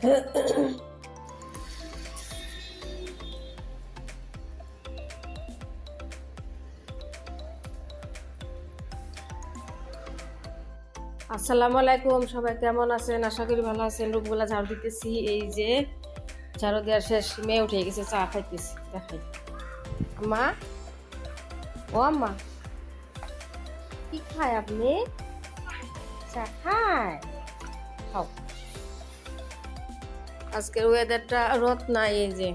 আসসালামু আলাইকুম, সবাই কেমন আছেন? আশা করি ভালো আছেন। রূপগুলা ঝাড়ু দিতেছি। এই যে ঝাড়ু দেওয়ার শেষ, মেয়ে উঠে গেছে, চা খাইতেছি। দেখাই। আম্মা? ও আম্মা? কি খায় আপনি? চা খায়? খাও। আজকের ওয়েদারটা রোদ নাই এই যে।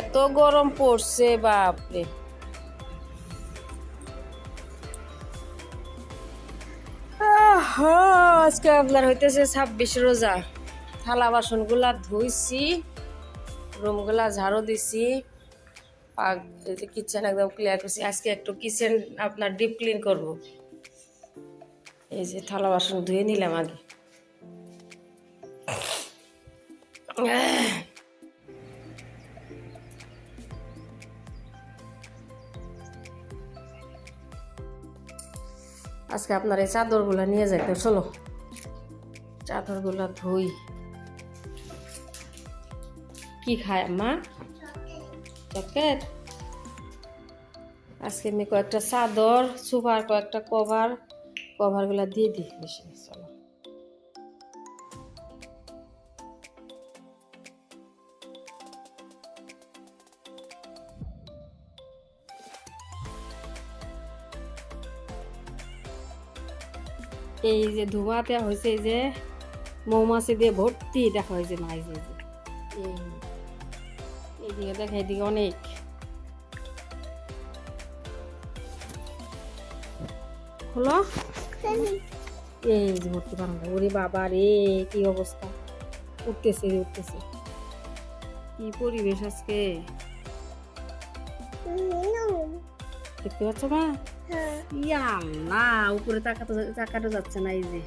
এত গরম পড়ছে, বাপরে। আজকে আপনার হইতেছে ছাব্বিশ রোজা। থালা বাসনগুলা ধুইছি, রুমগুলা ঝাড়ু দিছি। কিচেন একদম ক্লিয়ার করছি। আজকে একটু কিচেন আপনার ডিপ ক্লিন করব। এই যে থালা বাসন ধুয়ে নিলাম আগে। আজকে আপনার এই চাদরগুলো নিয়ে যাইতে চলো। চাদরগুলো ধুই। কি খায় মা চকেট আজকে আমি কয়েকটা চাদর, সুপার কয়েকটা কভার কভারগুলো দিয়ে দিই, বেশি এই যে ধোঁয়াতে হয়েছে এই যে মৌমাছি দিয়ে ভর্তি দেখা হয়েছে মাছ যে। এই- এইদিকে দেখা এইদিকে অনেক। হলো? এই যে ভর্তি বাংলা ওরে বাবা রে কি অবস্থা? উঠতেছে উঠতেছে। কি পরিবেশ আজকে? দেখতে পাচ্ছ মা? আল্লাহ উপরে তাকাতে যাচ্ছে না এই যে।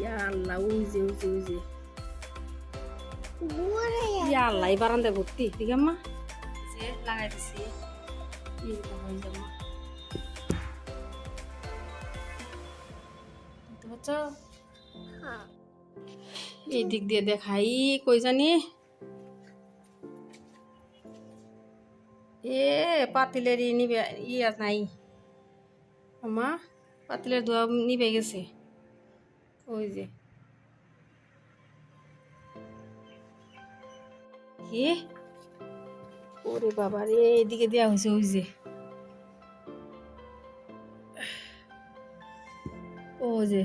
ইয়া আল্লাহ ওই যে ওই যে ওই যে। ইয়া আল্লাহ এই বারান্দায় ভর্তি ঠিক আম্মা? যে লাগাই দিছি। হয়ে যাবে দেখতে পাচ্ছ? এই দিক দিয়ে দেখাই কই জানি? এ পাতিলের ই নিবে ইয়া নাই। আমা পাতিলের ধোয়া নিবে গেছে। ওই যে। কি? ওরে বাবা রে, এদিকে দেওয়া হয়েছে ওই যে। ও যে।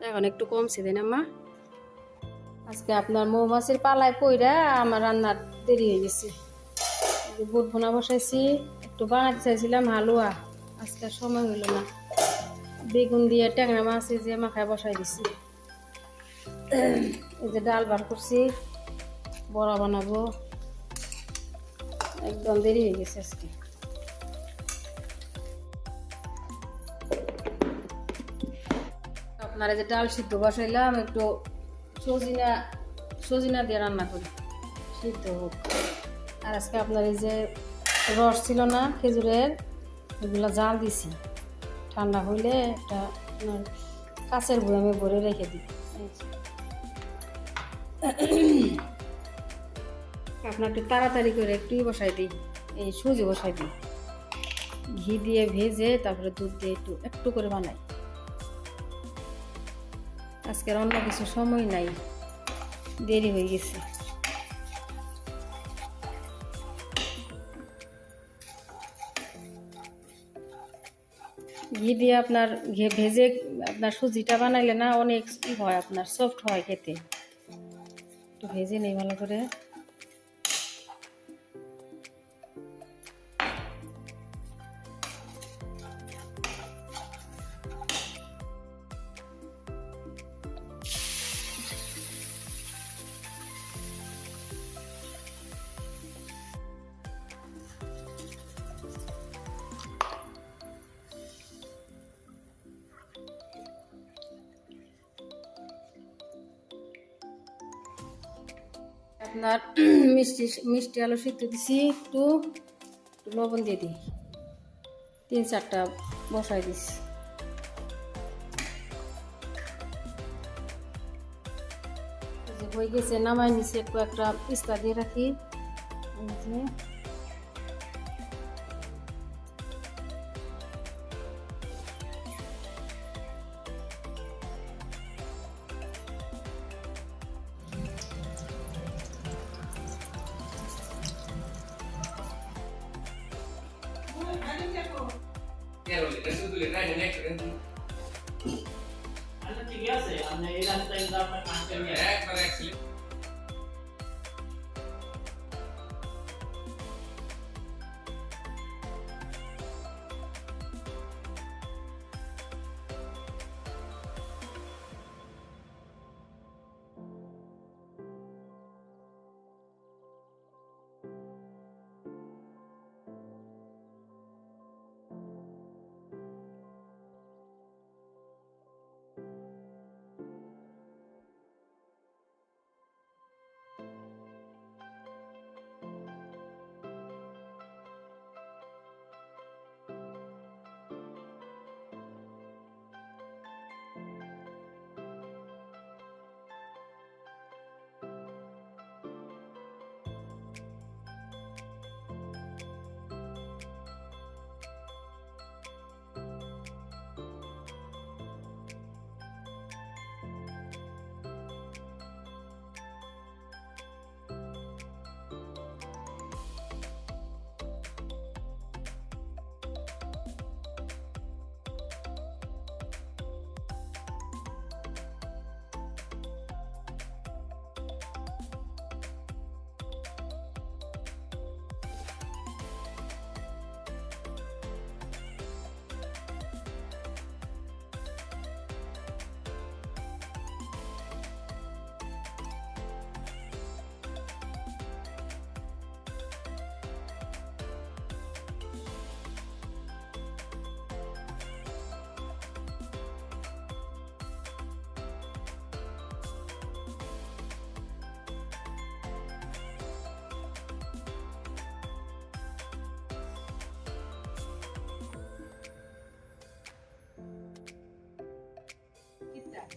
এখন একটু কমছে দেন আম্মা আজকে আপনার মৌমাছির পালায় পইরা আমার রান্নার দেরি হয়ে গেছে। বুট ভুনা বসাইছি। একটু বানাতে চাইছিলাম হালুয়া। আজকে সময় হইল না। বেগুন দিয়ে ট্যাংরা মাছ এই যে মাখায় বসাই দিছি। এই যে ডাল বার করছি, বড়া বানাবো। একদম দেরি হয়ে গেছে আজকে। আপনারা যে ডাল সিদ্ধ বসাইলাম, একটু সজিনা সজিনা দিয়ে রান্না করি। সিদ্ধ হোক। আর আজকে আপনার এই যে রস ছিল না খেজুরের ওগুলো জাল দিছি। ঠান্ডা হইলে একটা আপনার কাছের বয়ামে ভরে রেখে দিই। আপনার একটু তাড়াতাড়ি করে একটু বসাই দিই। এই সুজি বসাই দিই। ঘি দিয়ে ভেজে তারপরে দুধ দিয়ে একটু একটু করে বানাই। আজকের অন্য কিছু সময় নাই। দেরি হয়ে গেছে। ঘি দিয়ে আপনার ঘে ভেজে আপনার সুজিটা বানাইলে না অনেক হয়, আপনার সফট হয় খেতে। একটু ভেজে নেই ভালো করে। আপনার মিষ্টি মিষ্টি আলু সিদ্ধ দিছি, একটু লবণ দিয়ে দিই। তিন চারটা বসাই দিছি। হয়ে গেছে, নামাই নিচে একটু একটা পিস্তা দিয়ে রাখি। এই যে আচ্ছা ঠিক আছে আপনি এই রাস্তায় কিন্তু আপনার কাজটা নিয়ে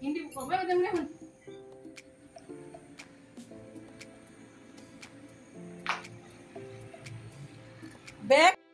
Hindi po. May madami na yun. Back.